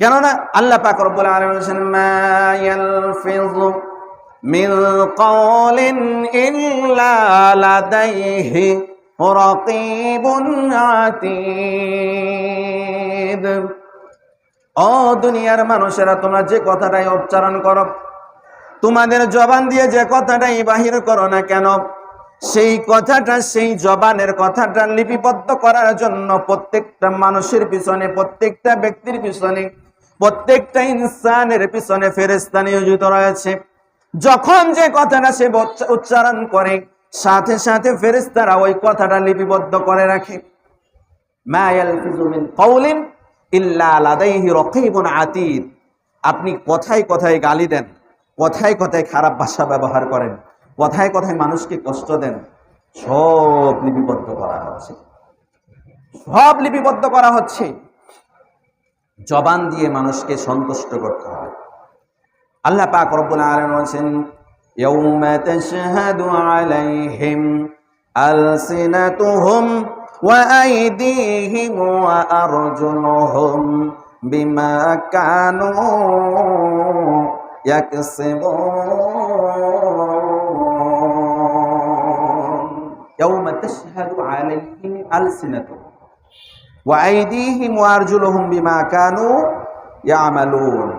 কেননা আল্লাহ পাক রব্বুল আলামিন বলেছেন, মা ইয়ালফিযু মিন কওলিন ইল্লা লাদাইহি রাকিবুন আতীদ ও দুনিয়ার মানুষেরা, তোমরা যে কথাটাই উচ্চারণ করো, তোমাদের জবান দিয়ে যে কথাটাই বাহির করো না কেন, সেই কথাটা, সেই জবানের কথাটা লিপিবদ্ধ করার জন্য প্রত্যেকটা মানুষের পিছনে, প্রত্যেকটা ব্যক্তির পিছনে প্রত্যেকটা ইনসানের পিছনে ফেরেস্তা নিয়োজিত রয়েছে। যখন যে কথাটা সে উচ্চারণ করে, সাথে সাথে ফেরেস্তারা ওই কথাটা লিপিবদ্ধ করে রাখে। লাদাইহি আপনি কথায় কথায় গালি দেন, কথায় কথায় খারাপ ভাষা ব্যবহার করেন, কথায় কথায় মানুষকে কষ্ট দেন, সব লিপিবদ্ধ করা হচ্ছে। সব লিপিবদ্ধ করা হচ্ছে। জবান দিয়ে মানুষকে সন্তুষ্ট করতে হবে। আল্লাহ পাক রব্বুল আলামিন বলেন ইয়াউমা তাশহাদু আলাইহিম আলসিনাতুহুম ওয়া আইদিহিম ওয়া আরজুলুহুম বিমা কানু ইয়াকসিবুন। ইয়াউমা তাশহাদু আলাইহিম আলসিনাতুহুম ওয়া আইদিহিম ওয়া আরজুলুহুম বিমা কানু ইয়ামালুন।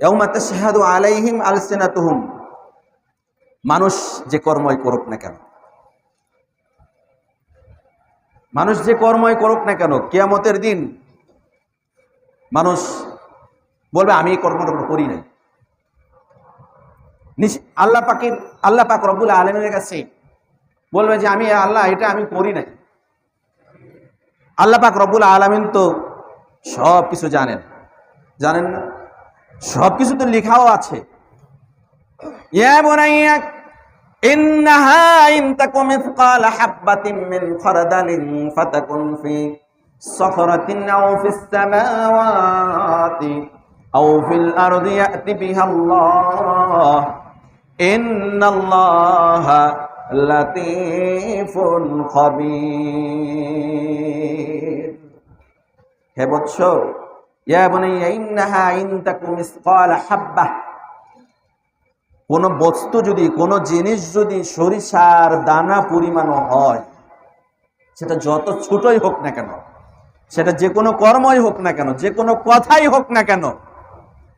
ইয়াউমা তাশহাদু আলাইহিম আলসিনাতুহুম। মানুষ যে কর্মই করুক না কেন? মানুষ যে কর্মই করুক না কেন? কিয়ামতের দিন মানুষ বলবে, আমি এই কর্মটা করি নাই। আল্লাহ পাকের আল্লাহ পাক রব্বুল আলমের কাছে বলবে যে, আমি আল্লাহ, এটা আমি করি নাই। আল্লাহ পাক রব্বুল আলমিন তো সব কিছু জানেন। জানেন না? সব কিছু তো লেখাও আছে। ইয়া লাতিফুন খবির। হে বৎস, ইয়া বুনাইয়া, ইন্নাহা ইন তাকুম মিসকাল কোনো বস্তু যদি, কোনো জিনিস যদি সরিষার দানা পরিমাণও হয়, সেটা যত ছোটই হোক না কেন, সেটা যে কোনো কর্মই হোক না কেন, যে কোনো কথাই হোক না কেন,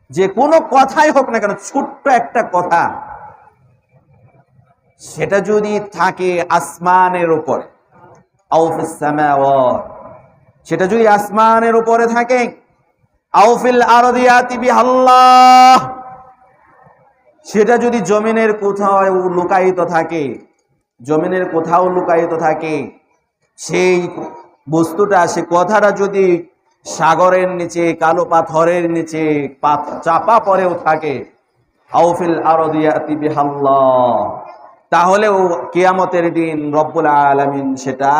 যে কোনো কথাই হোক না কেন, ছোট্ট একটা কথা সেটা যদি থাকে আসমানের উপরে সেটা যদি আসমানের উপরে থাকে আউফিল সেটা যদি জমিনের কোথাও লুকায়িত থাকে, জমিনের কোথাও লুকায়িত থাকে, সেই বস্তুটা, সে কথাটা যদি সাগরের নিচে, কালো পাথরের নিচে চাপা পরেও থাকে আউফিল আরদিয়াতি বিহাল্লাহ তাহলেও কিয়ামতের দিন রব্বুল আলামিন সেটা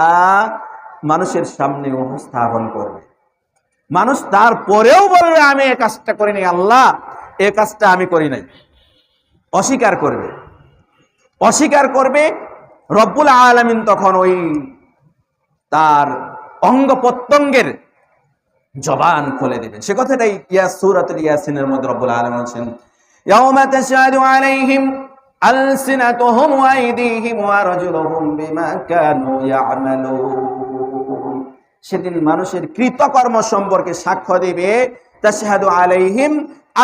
মানুষের সামনে উপস্থাপন করবে। মানুষ তারপরেও বলবে, আমি এ কাজটা করিনি, আল্লাহ, এ কাজটা আমি করি নাই। অস্বীকার করবে। অস্বীকার করবে, রব্বুল আলামিন তখন ওই তার অঙ্গ প্রত্যঙ্গের জবান খুলে দিবেন। সে কথাটাই ইয়া সূরাতুল ইয়াসিনের মধ্যে রব্বুল তাশহাদু আলাইহিম আইদিহিম ওয়া রাজুলুহুম বিমা কানু ইয়ামালুন। সেদিন মানুষের কৃতকর্ম সম্পর্কে সাক্ষ্য দেবে, তাশহাদু আলাইহিম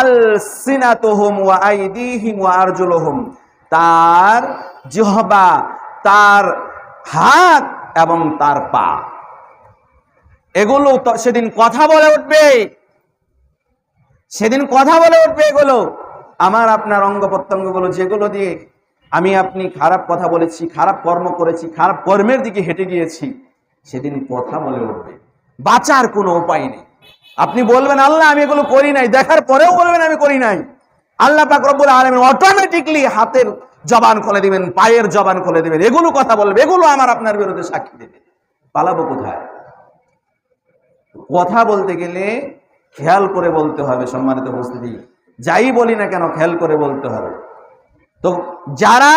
আলসিনাতুহুম ওয়া আইদিহিম ওয়া আরজুলুহুম তার জিহবা, তার হাত এবং তার পা। এগুলো সেদিন কথা বলে উঠবে। সেদিন কথা বলে উঠবে এগুলো। আমার আপনার অঙ্গ প্রত্যঙ্গগুলো যেগুলো দিয়ে আমি আপনি খারাপ কথা বলেছি, খারাপ কর্ম করেছি, খারাপ কর্মের দিকে হেঁটে গিয়েছি, সেদিন কথা বলে উঠবে। বাঁচার কোনো উপায় নেই। আপনি বলবেন, আল্লাহ, আমি এগুলো করি নাই। দেখার পরেও বলবেন, আমি করি নাই। আল্লাহ পাক আলামিন অটোমেটিকলি হাতের জবান খুলে দিবেন, পায়ের জবান খুলে দিবেন। এগুলো কথা বলবে, এগুলো আমার আপনার বিরুদ্ধে সাক্ষী দেবে। পালাবো কোথায়? কথা বলতে গেলে খেয়াল করে বলতে হবে সম্মানিত উপস্থিতি। যাই বলি না কেন খেয়াল করে বলতে হবে। তো যারা